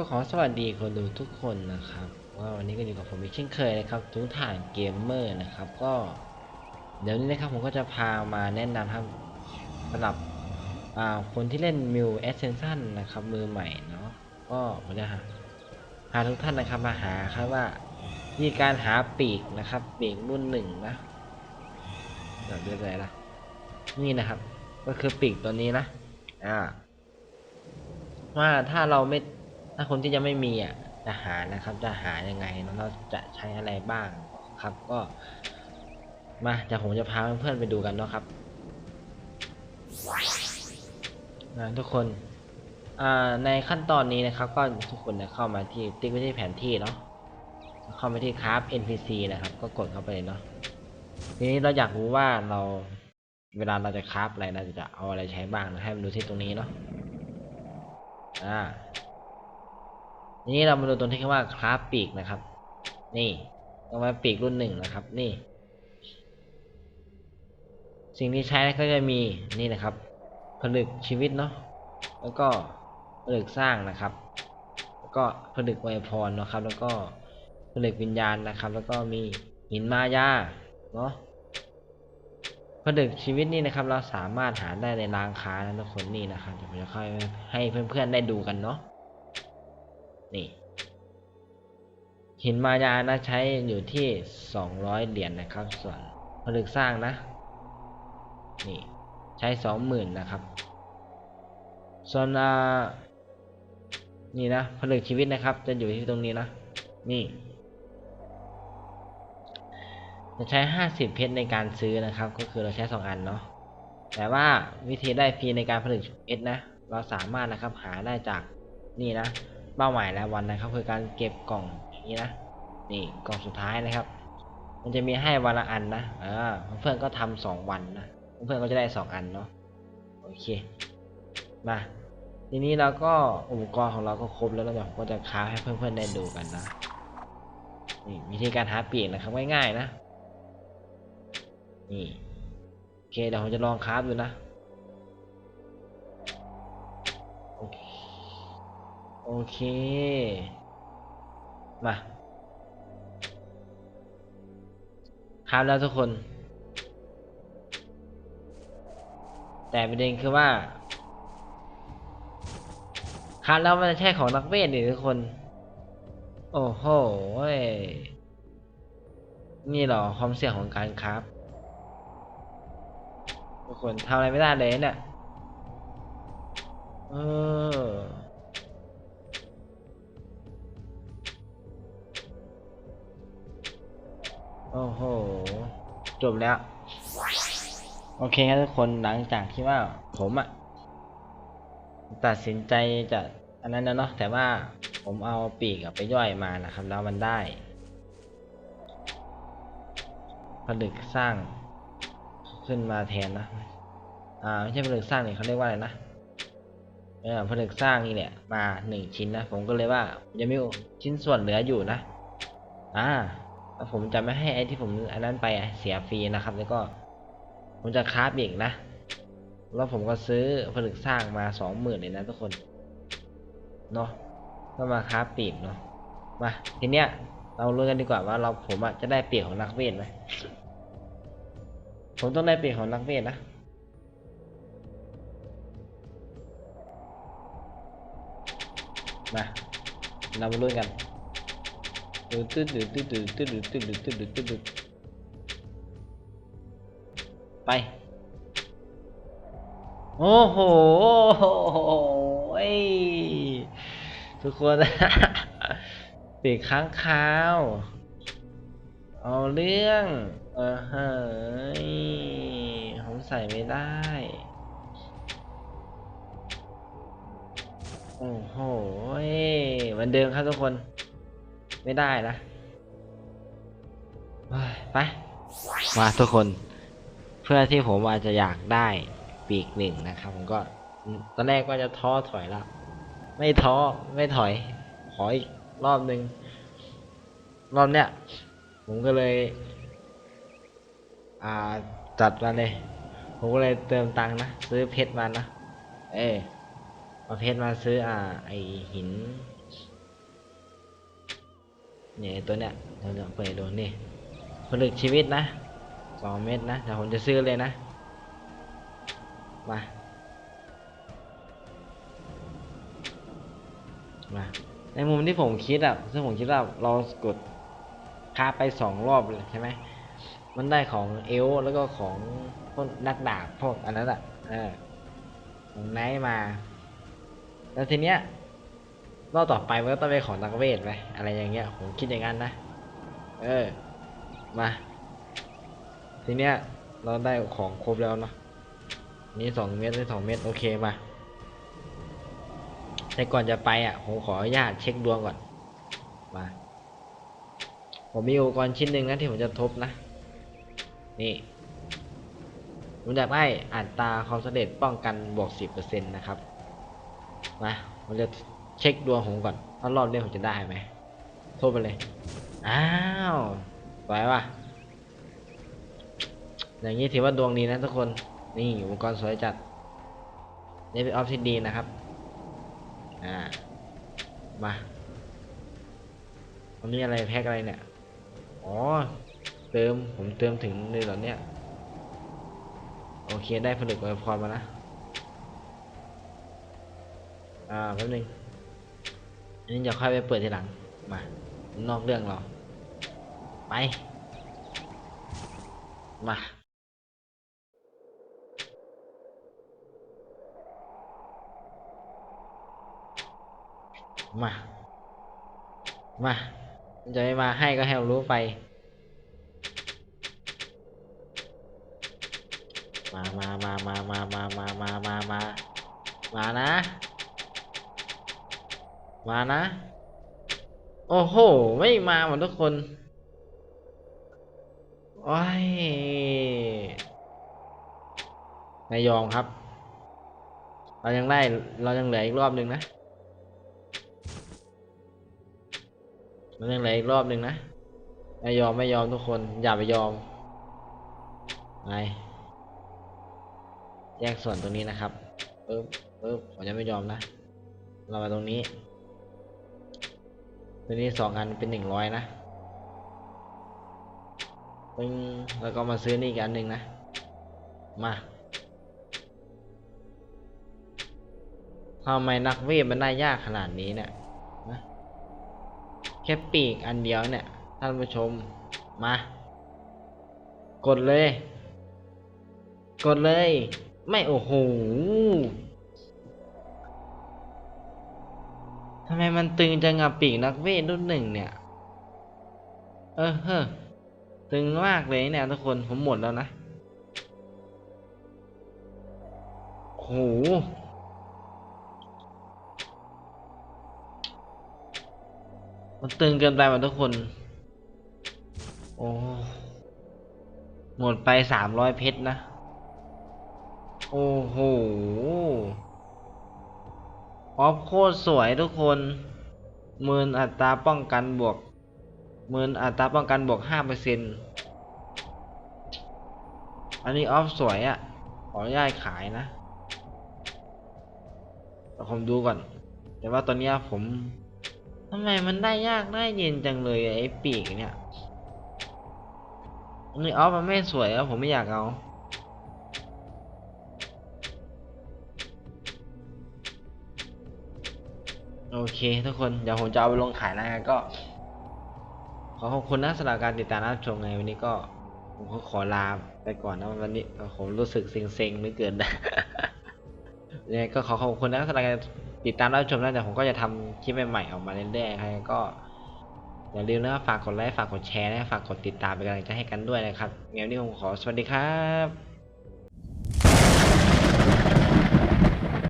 ก็ขอสวัสดีคนดูทุกคนนะครับว่าวันนี้ก็อยู่กับผมอีกเช่นเคยนะครับทุกถ่านเกมเมอร์นะครับ ก็เดี๋ยวนี้นะครับผมก็จะพามาแนะนำครับสำหรับคนที่เล่นมิวแอสเซนชันนะครับมือใหม่เนาะก็ผมจะหาพาทุกท่านนะครับมาหาครับว่าวิธีการหาปีกนะครับปีกรุ่นหนึ่งนะเดี๋ยวเรียกอะไรล่ะนี่นะครับ ก็คือปีกตัวนี้นะอ่าว่าถ้าเราไม่ ถ้าคนที่ยังไม่มีอะจะหานะครับ จะหายังไงแล้วเราจะใช้อะไรบ้างครับ ก็ มาเดี๋ยวผมจะพาเพื่อนๆไปดูกันเนาะครับอ่าทุกคนอ่าในขั้นตอนนี้นะครับ ก็ทุกคนเนี่ยเข้ามาที่ติ๊กไว้ที่แผนที่เนาะเข้ามาที่คราฟ NPC นะครับ ก็กดเข้าไปเลยเนาะทีนี้เราอยากรู้ว่าเราเวลาเราจะคราฟอะไรเราจะเอาอะไรใช้บ้างนะให้มันดูที่ตรงนี้เนาะอ่า ทีนี้เรามาดูตรงที่คำว่าคราฟปีกนะครับ นี่เอาไว้ปีกรุ่นหนึ่งนะครับ นี่ สิ่งที่ใช้ก็จะมีนี่นะครับ ผลึกชีวิตเนาะแล้วก็ผลึกสร้างนะครับ แล้วก็ผลึกไวพรนะครับ แล้วก็ผลึกวิญญาณนะครับ แล้วก็มีหินมายาเนาะผลึกชีวิตนี่นะครับ เราสามารถหาได้ในร้านค้านะทุกคนนี่นะครับเดี๋ยวผมจะค่อยให้เพื่อนๆได้ดูกันเนาะ นี่ หินมายานะใช้อยู่ที่สองร้อยเหรียญนะครับ ส่วนผลึกสร้างนะ นี่ใช้สองหมื่นนะครับ ส่วนอ่านี่นะผลึกชีวิตนะครับ จะอยู่ที่ตรงนี้นะ นี่ จะใช้ 50 เพชรในการซื้อนะครับ ก็คือเราใช้ 2 อันเนาะแต่ว่าวิธีได้ฟรีในการผลิตเพชรนะ เราสามารถนะครับหาได้จากนี่นะ เป้าหมายรายวันนะครับ คือการเก็บกล่องอย่างนี้นะนี่กล่องสุดท้ายนะครับ มันจะมีให้วันละอันนะเออเพื่อนก็ทำสองวันนะเพื่อนก็จะได้สองอันเนาะโอเคมาทีนี้เราก็อุปกรณ์ของเราก็ครบแล้วเดี๋ยวผมก็จะค้าให้เพื่อนๆได้ดูกันนะนี่วิธีการหาเปลี่ยนนะครับง่ายๆนะนี่โอเคเดี๋ยวผมจะลองคราดูนะ โอเค มาคราฟแล้วทุกคน แต่ประเด็นคือว่าคราฟแล้วมันจะใช่ของนักเวทหรือทุกคน โอ้โหยนี่หรอความเสี่ยงของการคราฟทุกคนทำอะไรไม่ได้เลยเนี่ยเออ โอ้โห จบแล้ว โอเคครับทุกคนหลังจากที่ว่าผมอะตัดสินใจจะอันนั้นนะเนาะแต่ว่าผมเอาปีกไปย่อยมานะครับ แล้วมันได้ ผลึกสร้างขึ้นมาแทนนะ อ่าไม่ใช่ผลึกสร้างนี่เขาเรียกว่าอะไรนะเออผลึกสร้างนี่แหละมาหนึ่งชิ้นนะ ผมก็เลยว่ายังมีชิ้นส่วนเหลืออยู่นะ อ่า ผมจะไม่ให้ไอ้ที่ผมอันนั้นไปอะเสียฟรีนะครับ แล้วก็ผมจะคราฟอีกนะ แล้วผมก็ซื้อผลึกสร้างมาสองหมื่นเลยนะทุกคนเนาะก็มาคราฟปีกเนาะมาทีเนี้ยเรารู้กันดีกว่าว่าเราผมอะจะได้เปรียบของนักเวทไหมผมต้องได้เปรียบของนักเวทนะมาเรามาลุ้นกัน ตึ๊ดตึ๊ดตึ๊ดตึ๊ดตึ๊ดตึ๊ดตึ๊ดตึ๊ดตึ๊ดตึ๊ดไปโอ้โหเอ้ทุกคนปีกค้างคาว เอาเรื่องเออเฮ้ยผมใส่ไม่ได้ โอ้โหเหมือนเดิมครับทุกคน ไม่ได้นะเฮ้ยไป มาทุกคน เพื่อที่ผมอาจจะอยากได้ปีกหนึ่งนะครับ ผมก็ตอนแรกว่าจะท้อถอยแล้วไม่ท้อไม่ถอย ขออีกรอบหนึ่งรอบเนี้ยผมก็เลย อ่าจัดมาเลย ผมก็เลยเติมตังค์นะ ซื้อเพชรมานะ เออเอาเพชรมาซื้ออ่า ไอหิน เนี่ยตัวเนี้ยเราจะเปิดดูนี่ผลึกชีวิตนะสองเม็ดนะเดี๋ยวผมจะซื้อเลยนะมามาในมุมที่ผมคิดอะซึ่งผมคิดว่าเรากดคาไปสองรอบเลยใช่ไหมมันได้ของเอลแล้วก็ของพวกนักดาบพวกอันนั้นอะเออของไนท์มา แล้วทีเนี้ย รอบต่อไปมันก็ต้องเป็นของนักเวทไปอะไรอย่างเงี้ยผมคิดอย่างนั้นนะ เออ มา ทีเนี้ยเราได้ของครบแล้วเนาะนี่สองเม็ดนี่สองเม็ดโอเคมาแต่ก่อนจะไปอะผมขออนุญาตเช็คดวงก่อนมาผมมีอุปกรณ์ชิ้นหนึ่งนะที่ผมจะทบนะ นี่ผมอยากได้อัตราความสำเร็จป้องกันบวกสิบเปอร์เซ็นต์นะครับมาผมจะ เช็คดวงผมก่อนว่ารอบนี้ผมจะได้ไหมโทษไปเลย อ้าวสวยว่ะ อย่างนี้ถือว่าดวงดีนะทุกคน นี่อุปกรณ์สวยจัด นี่เป็นออฟซิดีนะครับ อ่า มาวันนี้อะไรแพ็กอะไรเนี่ย อ๋อ เติม ผมเติมถึงเลยเหรอเนี่ย โอเค ได้ผลึกไวพรมานะ อ่า แป๊บนึง อันนี้จะค่อยไปเปิดทีหลัง มา นอกเรื่องเรา ไป มามา มา จะไม่มาให้ก็ให้เรารู้ไป มา มา มา มา มา มา มา มา มา มา มานะ มานะ โอ้โห ไม่มาหมดทุกคน โอ้ยนายยอมครับ เรายังได้ เรายังเหลืออีกรอบหนึ่งนะมันยังเหลืออีกรอบหนึ่งนะไม่ยอมไม่ยอมทุกคน อย่าไปยอมไปแยกส่วนตรงนี้นะครับปึ๊บปึ๊บผมจะไม่ยอมนะ เรามาตรงนี้ ตรงนี้สองอันเป็นหนึ่งร้อยนะปึ้งแล้วก็มาซื้อนี่อีกอันหนึ่งนะ มาทำไมนักเวทมันได้ยากขนาดนี้เนี่ยนะแค่ปีกอันเดียวเนี่ย ท่านผู้ชม มา กดเลย กดเลย ไม่โอ้โหำไมมันตึงจังกับปีกนักเวทรุ่นหนึ่งเนี่ย เออเฮ้อตึงมากเลยเนี่ยทุกคนผมหมดแล้วนะโหมันตึงเกินไปหมดทุกคน โอ้ หมดไปสามร้อยเพชรนะ โอ้โห ออฟโคตรสวยทุกคนหมื่นอัตราป้องกันบวกหมื่นอัตราป้องกันบวกห้าเปอร์เซ็นต์อันนี้ออฟสวยอะ่ะ ขออนุญาตขายนะแต่ผมดูก่อน แต่ว่าตอนนี้ผมทำไมมันได้ยากได้เย็นจังเลยไอ้ปีกเนี่ยอันนี้ออฟมันไม่สวยอะผมไม่อยากเอา โอเคทุกคน เดี๋ยวผมจะเอาไปลงขายนะก็ ขอขอบคุณนะสำหรับการติดตามรับชมในวันนี้ก็ผมก็ขอลาไปก่อนนะวันนี้ผมรู้สึกเซ็งๆไม่เกินนะยังไงก็ขอขอบคุณนะสำหรับการติดตามรับชมนะแต่ผมก็จะทำคลิปใหม่ๆออกมาเรื่อยๆใครก็อย่าลืมนะฝากกดไลค์ฝากกดแชร์นะฝากกดติดตามเป็นกำลังใจให้กันด้วยนะครับงั้นวันนี้ผมขอสวัสดีครับ